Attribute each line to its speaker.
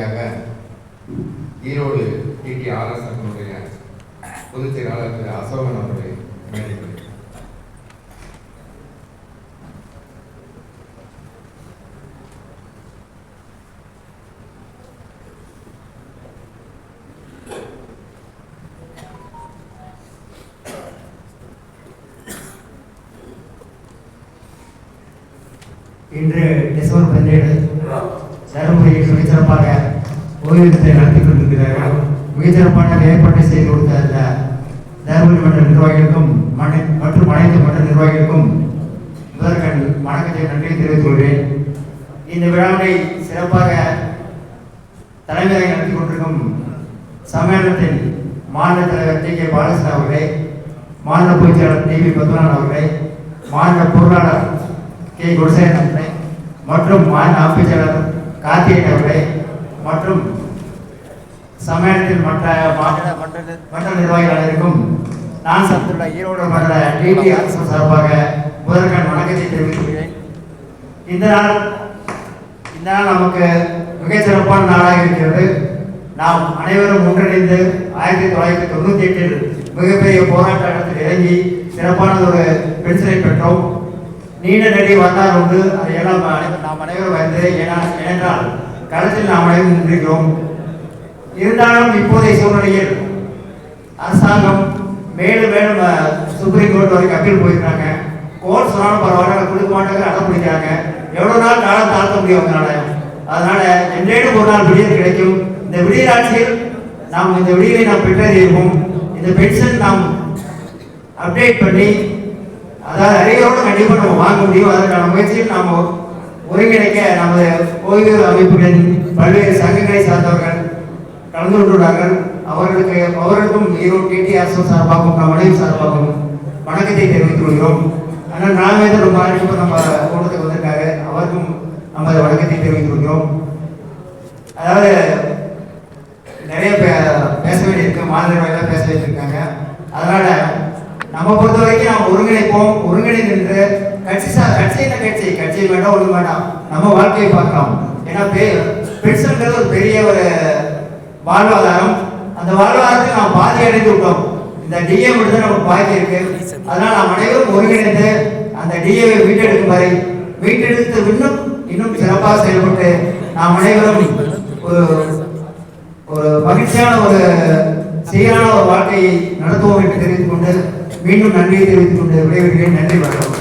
Speaker 1: வழியாக Erode DD RS அவர்களுடைய பொதுச் செயலாளர் திரு அசோகன் அவர்களை வேண்டிக்
Speaker 2: இன்று டிசம்பர் பதினேழு தருமபுரியில் மிகச்சிறப்பாக ஓய்வூதியத்தை நடத்தி கொண்டிருக்கிறார்கள். மிகச்சிறப்பான ஏற்பாட்டை செய்து கொடுத்த அந்த தருமபுரி மன்ற நிர்வாகிகளுக்கும் மற்றும் அனைத்து மன்ற நிர்வாகிகளுக்கும் முதற்கண் வணக்கத்தை நன்றி தெரிவித்துக் கொள்கிறேன். இந்த விழாவினை சிறப்பாக தலைமையாக நடத்தி கொண்டிருக்கும் சம்மேளனத்தின் மாநில தலைவர் டி கே பாலகிருஷ்ணன் அவர்களே மாநில பொதுச் செயலாளர் டி வி பத்மநாதன் அவர்களே மாநில பொருளாளர் கே குருசேகரன் அவர்களே மற்றும் மாநில அமைச்சர் கார்த்திகேயன் அவர்களே மற்றும் சம்மேளனத்தின் மற்ற மாநில மன்ற நிர்- மன்ற நிர்வாகிகள் அனைவருக்கும் நான் சத்துள்ள ஈரோடு மன்ற டிடி அரசு சார்பாக முதற்கண் வணக்கத்தை தெரிவித்துக் கொள்கிறேன் இந்த நாள் இந்த நாள் நமக்கு மிகச்சிறப்பான நாளாக இருக்கிறது. நாம் அனைவரும் ஒன்றிணைந்து ஆயிரத்தி தொள்ளாயிரத்தி தொண்ணூத்தி எட்டில் மிகப்பெரிய போராட்டத்தில் இறங்கி சிறப்பான ஒரு பென்ஷனை பெற்றோம். நீண்ட நெடி வரலாறு உண்டு. அதையெல்லாம் நாம் அனைவரும் வந்து ஏன்னா ஏனென்றால் களத்தில் நாம் அடைந்து நின்றிருக்கிறோம் இருந்தாலும் இப்போதைய சூழ்நிலையில் அரசாங்கம் மேலும் மேலும் சுப்ரீம் கோர்ட் வரைக்கும் அப்பீல் போயிருக்காங்க கோர்ட் சொன்னாலும் பரவாயில்ல கொடுக்க மாட்டாங்க அடம் பிடிக்கிறாங்க. எவ்வளோ நாள் காலம் தாழ்த்த முடியும் அவங்களால அதனால என்றேனும் ஒரு நாள் விடியல் கிடைக்கும். இந்த விடியல் ஆட்சியில் நாம் இந்த விடியலை நாம் பெற்றறிவோம் இந்த பென்ஷன் நாம் அப்டேட் பண்ணி அதாவது அறிவோடு கண்டிப்பாக நம்ம வாங்க முடியும். அதற்கான முயற்சியில் நாம் ஒருங்கிணைக்க நமது ஓய்வு அமைப்புகளின் பல்வேறு சங்கங்களை சார்ந்தவர்கள் கலந்து கொண்டுள்ளார்கள். அவர்களுக்கு அவர்களுக்கும் ஈரோடு டிடி சார்பாகவும் நம் அனைவரும் சார்பாகவும் வணக்கத்தை தெரிவித்துக் கொள்கிறோம். ஆனால் ராமேந்திர ரொம்ப நாளைக்கு நம்ம கூட்டத்துக்கு வந்திருக்காரு. அவருக்கும் நமது வணக்கத்தை தெரிவித்துக் கொள்கிறோம். அதாவது நிறைய பே- பேச வேண்டியிருக்கு. மாநில பேச வேண்டியிருக்காங்க. அதனால நம்ம பொறுத்த வரைக்கும் நாம் ஒருங்கிணைப்போம். ஒருங்கிணைந்து நின்று கட்சி சார் கட்சி என்ன கட்சி? கட்சி வேண்டாம் ஒண்ணு வேண்டாம் நம்ம வாழ்க்கையை பார்க்கலாம். ஏன்னா பெ- ஒரு பெரிய ஒரு வாழ்வாதாரம். அந்த வாழ்வாதாரத்தை நாம் பாதி அடைந்து விட்டோம். இந்த டிஏ மட்டும் தான் நமக்கு பாக்கி இருக்கு. அதனால் நாம் அனைவரும் ஒருங்கிணைந்து அந்த டிஏவை மீட்டெடுக்கும் வரை மீட்டெடுத்து இன்னும் இன்னும் சிறப்பாக செயல்பட்டு நாம் அனைவரும் ஒரு ஒரு மகிழ்ச்சியான ஒரு சீரான ஒரு வாழ்க்கையை நடத்துவோம் என்று தெரிவித்துக் கொண்டு மீண்டும் நன்றியை தெரிவித்துக் கொண்டு விடைபெறுகிறேன். நன்றி வணக்கம்.